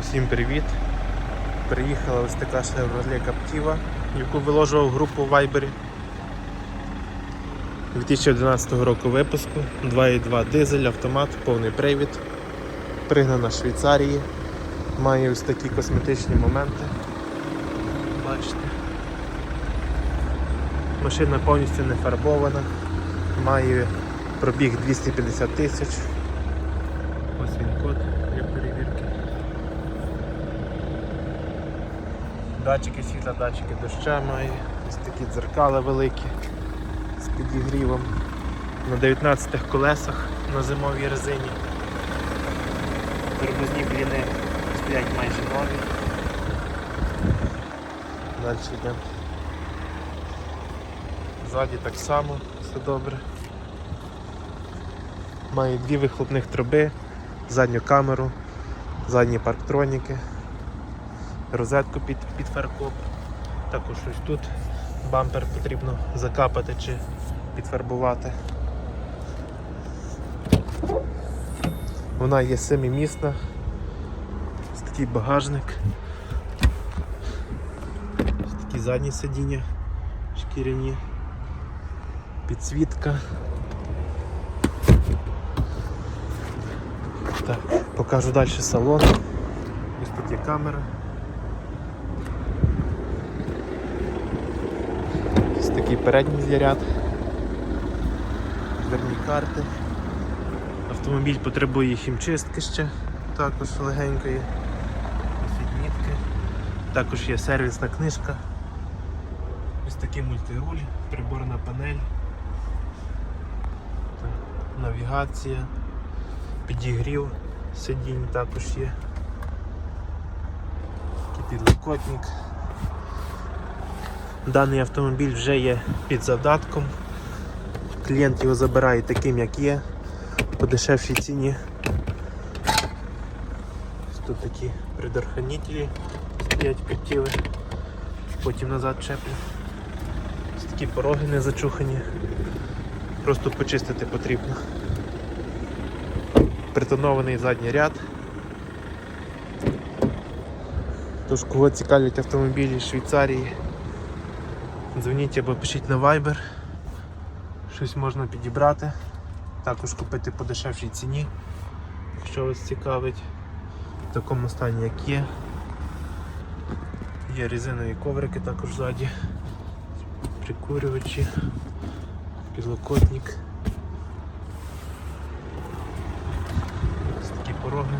Усім привіт! Приїхала ось така Chevrolet Captiva, яку виложував в групу в Viber. 2011 року випуску, 2.2 дизель, автомат, повний привід. Пригнана з Швейцарії. Має ось такі косметичні моменти. Бачите. Машина повністю не фарбована, має пробіг 250 тисяч. Ось він код Датчики світла, датчики доща має, ось такі дзеркала великі з підігрівом. На 19 колесах на зимовій резині. Тормозні бліни стоять майже нові. Далі йдемо. Ззаді так само, все добре. Має дві вихлопних труби, задню камеру, задні парктроніки, розетку під, під фаркоп. Також ось тут бампер потрібно закапати чи підфарбувати. Вона є семимісна, ось такий багажник, ось такі задні сидіння шкіряні, підсвітка. Так, покажу далі салон. Ось тут є камера. Ось такий передній заряд. Дверні карти. Автомобіль потребує хімчистки ще, також легенької. Відмітки. Також є сервісна книжка. Ось такий мультируль, приборна панель, навігація підігрів сидінь також є. Такий підлокотник. Даний автомобіль вже є під задатком. Клієнт його забирає таким, як є, по дешевшій ціні. Тут такі предохранителі стоять підтіли, потім назад чеплю. Такі пороги не зачухані. Просто почистити потрібно притонований задній ряд. Тож, кого цікавлять автомобілі Швейцарії, дзвоніть або пишіть на Viber. Щось можна підібрати, також купити по дешевшій ціні, якщо вас цікавить, в такому стані як є. Є резинові коврики також ззаді, прикурювачі, підлокотник. Ось такі пороги.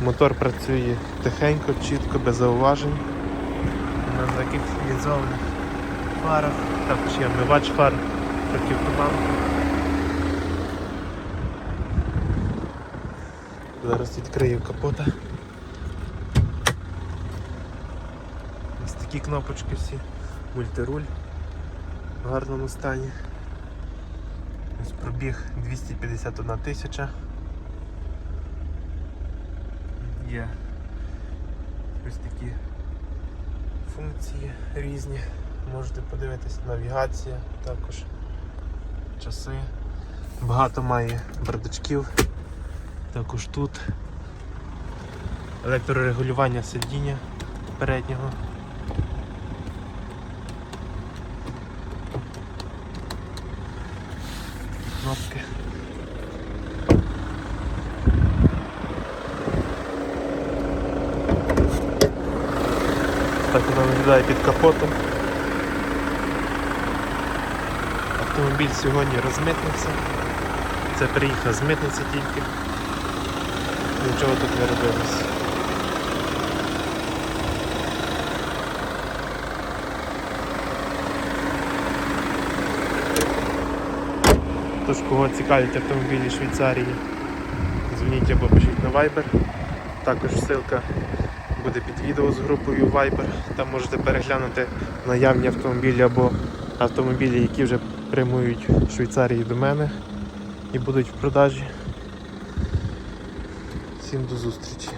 Мотор працює тихенько, чітко, без зауважень. На таких лінзованих фарах. Також є вмивач фар протитуманку. Зараз відкрию капота. Ось такі кнопочки всі, мультируль в гарному стані. Ось пробіг 251 тисяча. Є ось такі функції різні. Можете подивитись, навігація, також часи. Багато має бардачків. Також тут електрорегулювання сидіння переднього. кнопки. Так вона виглядає під капотом. Автомобіль сьогодні розмитнився. Це приїхав з митниці тільки. Нічого тут не робилось. Тож, кого цікавлять автомобілі Швейцарії, дзвоніть або пишіть на Viber. Також ссылка буде під відео з групою Viber. Там можете переглянути наявні автомобілі або автомобілі, які вже прямують в Швейцарії до мене і будуть в продажі. Всім до зустрічі.